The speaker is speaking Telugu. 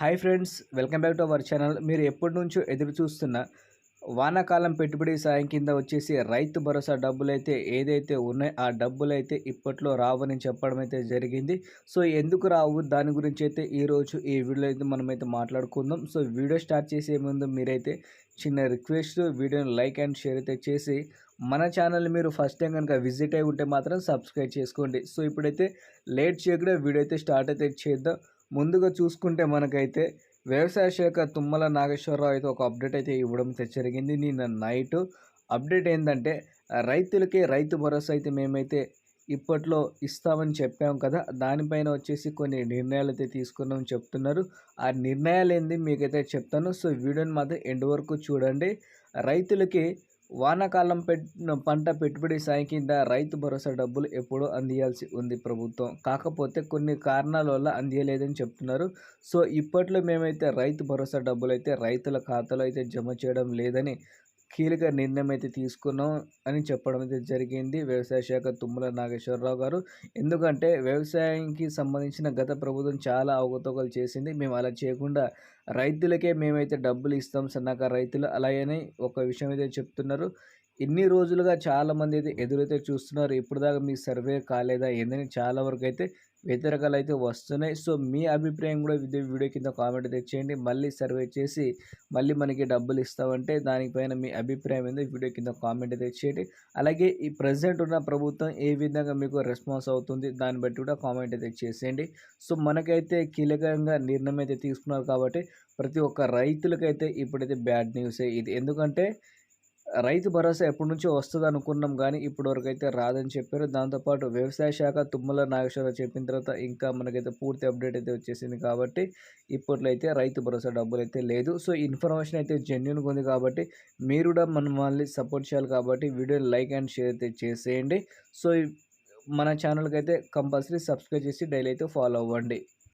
Hi friends welcome back to our channel. మీరు ఎప్పటి నుంచో ఎదురు చూస్తున్న వానాకాలం పెట్టుబడి సాయం కింద వచ్చేసి రైతు భరోసా డబ్బులు అయితే ఏదైతే ఉన్నాయో ఆ డబ్బులు అయితే ఇప్పట్లో రావని చెప్పడం అయితే జరిగింది. సో ఎందుకు రావు? దాని గురించి అయితే ఈరోజు ఈ వీడియో అయితే మనమైతే మాట్లాడుకుందాం. సో వీడియో స్టార్ట్ చేసే ముందు మీరైతే చిన్న రిక్వెస్ట్ వీడియోని లైక్ అండ్ షేర్ అయితే చేసి మన ఛానల్ మీరు ఫస్ట్ టైం కనుక విజిట్ అయి ఉంటే మాత్రం సబ్స్క్రైబ్ చేసుకోండి. సో ఇప్పుడైతే లేట్ చేయకుండా వీడియో అయితే స్టార్ట్ అయితే చేద్దాం. ముందుగా చూసుకుంటే మనకైతే వ్యవసాయ శాఖ తుమ్మల నాగేశ్వరరావు అయితే ఒక అప్డేట్ అయితే ఇవ్వడం అయితే జరిగింది. నిన్న నైట్ అప్డేట్ ఏంటంటే రైతులకి రైతు భరోసా అయితే మేమైతే ఇప్పట్లో ఇస్తామని చెప్పాం కదా దానిపైన వచ్చేసి కొన్ని నిర్ణయాలు అయితే తీసుకున్నామని చెప్తున్నారు. ఆ నిర్ణయాలు ఏంది మీకైతే చెప్తాను. సో వీడియోని మాత్రం ఎండ్ వరకు చూడండి. రైతులకి వానాకాలం పెట్ పంట పెట్టుబడి సాయం కింద రైతు భరోసా డబ్బులు ఎప్పుడో అందియాల్సి ఉంది ప్రభుత్వం. కాకపోతే కొన్ని కారణాల వల్ల అందియలేదని చెప్తున్నారు. సో ఇప్పట్లో మేమైతే రైతు భరోసా డబ్బులు అయితే రైతుల ఖాతాలో అయితే జమ చేయడం లేదని కీలక నిర్ణయం అయితే తీసుకున్నాం అని చెప్పడం అయితే జరిగింది. వ్యవసాయ శాఖ తుమ్మల నాగేశ్వరరావు గారు. ఎందుకంటే వ్యవసాయానికి సంబంధించిన గత ప్రభుత్వం చాలా అవకతవకలు చేసింది. మేము అలా చేయకుండా రైతులకే మేమైతే డబ్బులు ఇస్తాం సన్నకారు రైతులు. అలాగని ఒక విషయం అయితే చెప్తున్నారు. ఇన్ని రోజులుగా చాలామంది అయితే ఎదురైతే చూస్తున్నారు. ఇప్పుడు దాకా మీ సర్వే కాలేదా? ఏందని చాలా వరకు అయితే వ్యతిరేకాలు అయితే వస్తున్నాయి. సో మీ అభిప్రాయం కూడా వీడియో కింద కామెంట్ తెచ్చేయండి మళ్ళీ సర్వే చేసి మళ్ళీ మనకి డబ్బులు ఇస్తామంటే దానిపైన మీ అభిప్రాయం ఏందో వీడియో కింద కామెంట్ తెచ్చేయండి అలాగే ఈ ప్రజెంట్ ఉన్న ప్రభుత్వం ఏ విధంగా మీకు రెస్పాన్స్ అవుతుంది దాన్ని బట్టి కూడా కామెంట్ అయితే చేసేయండి. సో మనకైతే కీలకంగా నిర్ణయం అయితే తీసుకున్నారు కాబట్టి ప్రతి ఒక్క రైతులకైతే ఇప్పుడైతే బ్యాడ్ న్యూసే ఇది. ఎందుకంటే రైతు భరోసా ఎప్పటి నుంచో వస్తుంది అనుకున్నాం కానీ ఇప్పటివరకు అయితే రాదని చెప్పారు. దాంతోపాటు వ్యవసాయ శాఖ తుమ్మల నాగేశ్వరరావు చెప్పిన తర్వాత ఇంకా మనకైతే పూర్తి అప్డేట్ అయితే వచ్చేసింది కాబట్టి ఇప్పట్లో అయితే రైతు భరోసా డబ్బులు అయితే లేదు. సో ఇన్ఫర్మేషన్ అయితే జెన్యున్గా ఉంది కాబట్టి మీరు కూడా మన మళ్ళీ సపోర్ట్ చేయాలి కాబట్టి వీడియో లైక్ అండ్ షేర్ అయితే చేసేయండి. సో మన ఛానల్కి అయితే కంపల్సరీ సబ్స్క్రైబ్ చేసి డైలీ అయితే ఫాలో అవ్వండి.